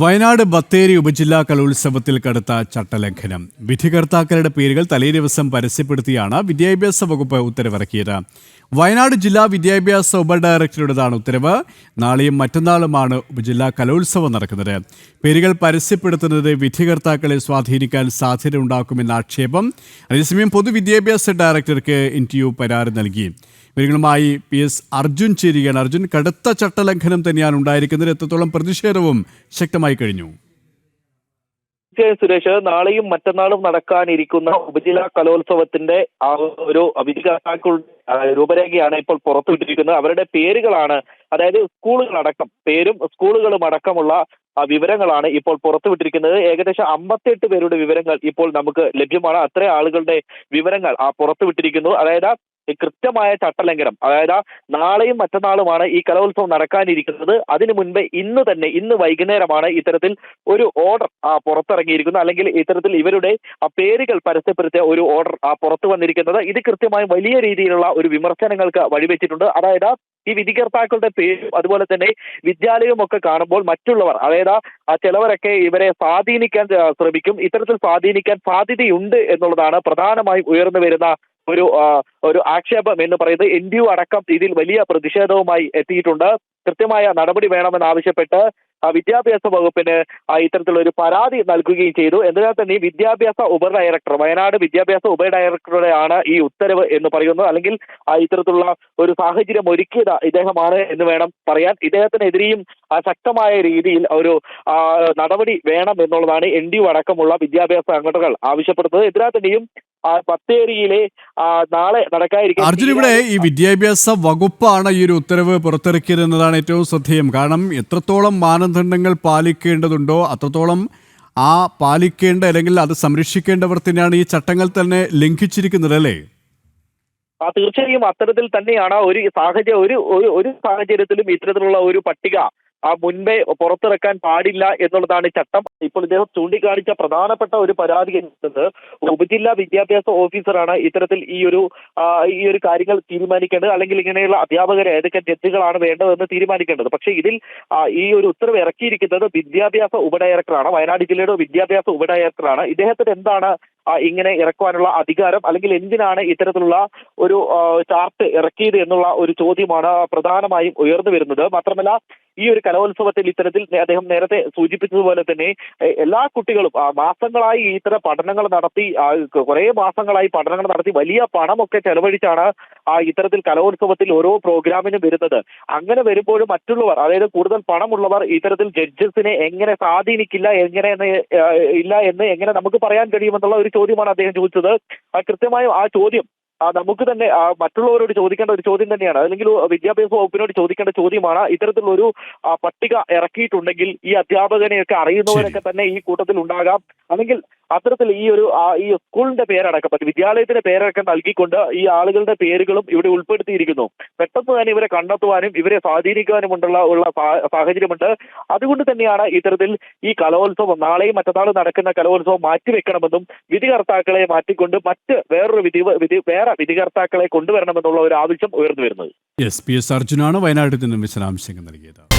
വയനാട് ബത്തേരി ഉപജില്ലാ കലോത്സവത്തിൽ കടുത്ത ചട്ടലംഘനം. വിധികർത്താക്കളുടെ പേരുകൾ തലേ ദിവസം പരസ്യപ്പെടുത്തിയാണ് വിദ്യാഭ്യാസ വകുപ്പ് ഉത്തരവിറക്കിയത്. വയനാട് ജില്ലാ വിദ്യാഭ്യാസ ഉപഡയറക്ടറുടേതാണ് ഉത്തരവ്. നാളെയും മറ്റന്നാളുമാണ് ഉപജില്ലാ കലോത്സവം നടക്കുന്നത്. പേരുകൾ പരസ്യപ്പെടുത്തുന്നത് വിധികർത്താക്കളെ സ്വാധീനിക്കാൻ സാധ്യത ഉണ്ടാക്കുമെന്ന ആക്ഷേപം അതേസമയം പൊതുവിദ്യാഭ്യാസ ഡയറക്ടർക്ക് ഇന്ത്യു പരാതി നൽകി. വിവരങ്ങളുമായി പി എസ് അർജുൻ ചേരുകയാണ്. അർജുൻ കടുത്ത ചട്ടലംഘനം തന്നെയാണ് ഉണ്ടായിരിക്കുന്നത്. എത്രത്തോളം പ്രതിഷേധവും ശക്തമായി കഴിഞ്ഞു. കെ സുരേഷ് നാളെയും മറ്റന്നാളും നടക്കാനിരിക്കുന്ന ഉപജില്ലാ കലോത്സവത്തിന്റെ ആ ഒരു അഭിജിതാക്കളുടെ രൂപരേഖയാണ് ഇപ്പോൾ പുറത്തുവിട്ടിരിക്കുന്നത്. അവരുടെ പേരുകളാണ് അതായത് സ്കൂളുകളടക്കം പേരും സ്കൂളുകളും അടക്കമുള്ള വിവരങ്ങളാണ് ഇപ്പോൾ പുറത്തുവിട്ടിരിക്കുന്നത്. ഏകദേശം അമ്പത്തെട്ട് പേരുടെ വിവരങ്ങൾ ഇപ്പോൾ നമുക്ക് ലഭ്യമാണ്. അത്ര ആളുകളുടെ വിവരങ്ങൾ ആ പുറത്തുവിട്ടിരിക്കുന്നു. അതായത് കൃത്യമായ ചട്ടലംഘനം അതായത് നാളെയും മറ്റന്നാളുമാണ് ഈ കലോത്സവം നടക്കാനിരിക്കുന്നത്. അതിനു മുൻപേ ഇന്ന് തന്നെ ഇന്ന് വൈകുന്നേരമാണ് ഇത്തരത്തിൽ ഒരു ഓർഡർ പുറത്തിറങ്ങിയിരിക്കുന്നത്. അല്ലെങ്കിൽ ഇത്തരത്തിൽ ഇവരുടെ ആ പേരുകൾ പരസ്യപ്പെടുത്തിയ ഒരു ഓർഡർ പുറത്തു വന്നിരിക്കുന്നത്. ഇത് കൃത്യമായും വലിയ രീതിയിലുള്ള ഒരു വിമർശനങ്ങൾക്ക് വഴിവെച്ചിട്ടുണ്ട്. അതായത് ഈ വിധികർത്താക്കളുടെ പേരും അതുപോലെ തന്നെ വിദ്യാലയവും ഒക്കെ കാണുമ്പോൾ മറ്റുള്ളവർ അതായത് ആ ചിലവരൊക്കെ ഇവരെ സ്വാധീനിക്കാൻ ശ്രമിക്കും. ഇത്തരത്തിൽ സ്വാധീനിക്കാൻ സാധ്യതയുണ്ട് എന്നുള്ളതാണ് പ്രധാനമായും ഉയർന്നു വരുന്ന ഒരു ഒരു ആക്ഷേപം എന്ന് പറയുന്നത് എൻ ഡി യു അടക്കം ഇതിൽ വലിയ പ്രതിഷേധവുമായി എത്തിയിട്ടുണ്ട്. കൃത്യമായ നടപടി വേണമെന്നാവശ്യപ്പെട്ട് വിദ്യാഭ്യാസ വകുപ്പിന് ഇത്തരത്തിലുള്ള ഒരു പരാതി നൽകുകയും ചെയ്തു. എന്നാൽ തന്നെ വിദ്യാഭ്യാസ ഉപഡയറക്ടർ വയനാട് വിദ്യാഭ്യാസ ഉപഡയറക്ടറുടെ ആണ് ഈ ഉത്തരവ് എന്ന് പറയുന്നത് അല്ലെങ്കിൽ ഇത്തരത്തിലുള്ള ഒരു സാഹചര്യം ഒരുക്കിയത് ഇദ്ദേഹമാണ് എന്ന് വേണം പറയാൻ. ഇദ്ദേഹത്തിനെതിരെയും ശക്തമായ രീതിയിൽ ഒരു നടപടി വേണം എന്നുള്ളതാണ് എൻ ഡി അടക്കമുള്ള വിദ്യാഭ്യാസ സംഘടനകൾ ആവശ്യപ്പെടുന്നത്. ഇതിനാൽ തന്നെയും ബത്തേരിയിലെ നാളെ നടക്കാതിരിക്കും അർജുൻ ഇവിടെ ഈ വിദ്യാഭ്യാസ വകുപ്പാണ് ഈ ഒരു ഉത്തരവ് പുറത്തിറക്കിയത് എന്നതാണ് ഏറ്റവും ശ്രദ്ധേയം. കാരണം എത്രത്തോളം മാനദണ്ഡങ്ങൾ പാലിക്കേണ്ടതുണ്ടോ? അത്രത്തോളം ആ പാലിക്കേണ്ട അല്ലെങ്കിൽ അത് സംരക്ഷിക്കേണ്ടവർ തന്നെയാണ് ഈ ചട്ടങ്ങൾ തന്നെ ലംഘിച്ചിരിക്കുന്നത് അല്ലേ? ആ തീർച്ചയായും അത്തരത്തിൽ തന്നെയാണ് ഒരു സാഹചര്യം ഒരു ഒരു സാഹചര്യത്തിലും ഇത്തരത്തിലുള്ള ഒരു പട്ടിക ആ മുൻപേ പുറത്തിറക്കാൻ പാടില്ല എന്നുള്ളതാണ് ചട്ടം. ഇപ്പോൾ ഇദ്ദേഹം ചൂണ്ടിക്കാണിച്ച പ്രധാനപ്പെട്ട ഒരു പരാതി എന്നത് ഉപജില്ലാ വിദ്യാഭ്യാസ ഓഫീസറാണ് ഇത്തരത്തിൽ ഈ ഒരു ഈ ഒരു കാര്യങ്ങൾ തീരുമാനിക്കേണ്ടത് അല്ലെങ്കിൽ ഇങ്ങനെയുള്ള അധ്യാപകരെ ഏതൊക്കെ ജഡ്ജികളാണ് വേണ്ടതെന്ന് തീരുമാനിക്കേണ്ടത്. പക്ഷെ ഇതിൽ ഈ ഒരു ഉത്തരവ് ഇറക്കിയിരിക്കുന്നത് വിദ്യാഭ്യാസ ഉപഡയറക്ടറാണ് വയനാട് ജില്ലയുടെ വിദ്യാഭ്യാസ ഉപഡയറക്ടറാണ്. ഇദ്ദേഹത്തിന് എന്താണ് ഇങ്ങനെ ഇറക്കുവാനുള്ള അധികാരം അല്ലെങ്കിൽ എന്തിനാണ് ഇത്തരത്തിലുള്ള ഒരു ചാർട്ട് ഇറക്കിയത് എന്നുള്ള ഒരു ചോദ്യമാണ് പ്രധാനമായും ഉയർന്നു വരുന്നത്. മാത്രമല്ല ഈ ഒരു കലോത്സവത്തിൽ ഇത്തരത്തിൽ അദ്ദേഹം നേരത്തെ സൂചിപ്പിച്ചതുപോലെ തന്നെ എല്ലാ കുട്ടികളും മാസങ്ങളായി ഇത്തരം പഠനങ്ങൾ നടത്തി കുറെ മാസങ്ങളായി പഠനങ്ങൾ നടത്തി വലിയ പണമൊക്കെ ചെലവഴിച്ചാണ് ആ ഇത്തരത്തിൽ കലോത്സവത്തിൽ ഓരോ പ്രോഗ്രാമിനും വരുന്നത്. അങ്ങനെ വരുമ്പോഴും മറ്റുള്ളവർ അതായത് കൂടുതൽ പണമുള്ളവർ ഇത്തരത്തിൽ ജഡ്ജസിനെ എങ്ങനെ സ്വാധീനിക്കില്ല എങ്ങനെ ഇല്ല എന്ന് എങ്ങനെ നമുക്ക് പറയാൻ കഴിയുമെന്നുള്ള ഒരു ചോദ്യമാണ് അദ്ദേഹം ചോദിച്ചത്. കൃത്യമായും ആ ചോദ്യം നമുക്ക് തന്നെ മറ്റുള്ളവരോട് ചോദിക്കേണ്ട ഒരു ചോദ്യം തന്നെയാണ്. അല്ലെങ്കിൽ വിദ്യാഭ്യാസ വകുപ്പിനോട് ചോദിക്കേണ്ട ചോദ്യമാണ് ഇത്തരത്തിലുള്ള ഒരു പട്ടിക ഇറക്കിയിട്ടുണ്ടെങ്കിൽ ഈ അധ്യാപകനെയൊക്കെ അറിയുന്നവരൊക്കെ തന്നെ ഈ കൂട്ടത്തിൽ ഉണ്ടാകാം. അല്ലെങ്കിൽ അത്തരത്തിൽ ഈ ഒരു ഈ സ്കൂളിന്റെ പേരടക്കം വിദ്യാലയത്തിന്റെ പേരടക്കം നൽകിക്കൊണ്ട് ഈ ആളുകളുടെ പേരുകളും ഇവിടെ ഉൾപ്പെടുത്തിയിരിക്കുന്നു. പെട്ടെന്ന് തന്നെ ഇവരെ കണ്ടെത്തുവാനും ഇവരെ സ്വാധീനിക്കുവാനുമുള്ള ഉള്ള സാഹചര്യമുണ്ട്. അതുകൊണ്ട് തന്നെയാണ് ഇത്തരത്തിൽ ഈ കലോത്സവം നാളെയും മറ്റന്നാളും നടക്കുന്ന കലോത്സവം മാറ്റിവെക്കണമെന്നും വിധികർത്താക്കളെ മാറ്റിക്കൊണ്ട് മറ്റ് വേറൊരു വിധി വിധി വേറെ വിധികർത്താക്കളെ കൊണ്ടുവരണമെന്നുള്ള ഒരു ആവശ്യം ഉയർന്നു വരുന്നത്. എസ് പി എസ് അർജുനാണ് വയനാട്ടിൽ നിന്നും വിശദാംശങ്ങൾ നൽകിയത്.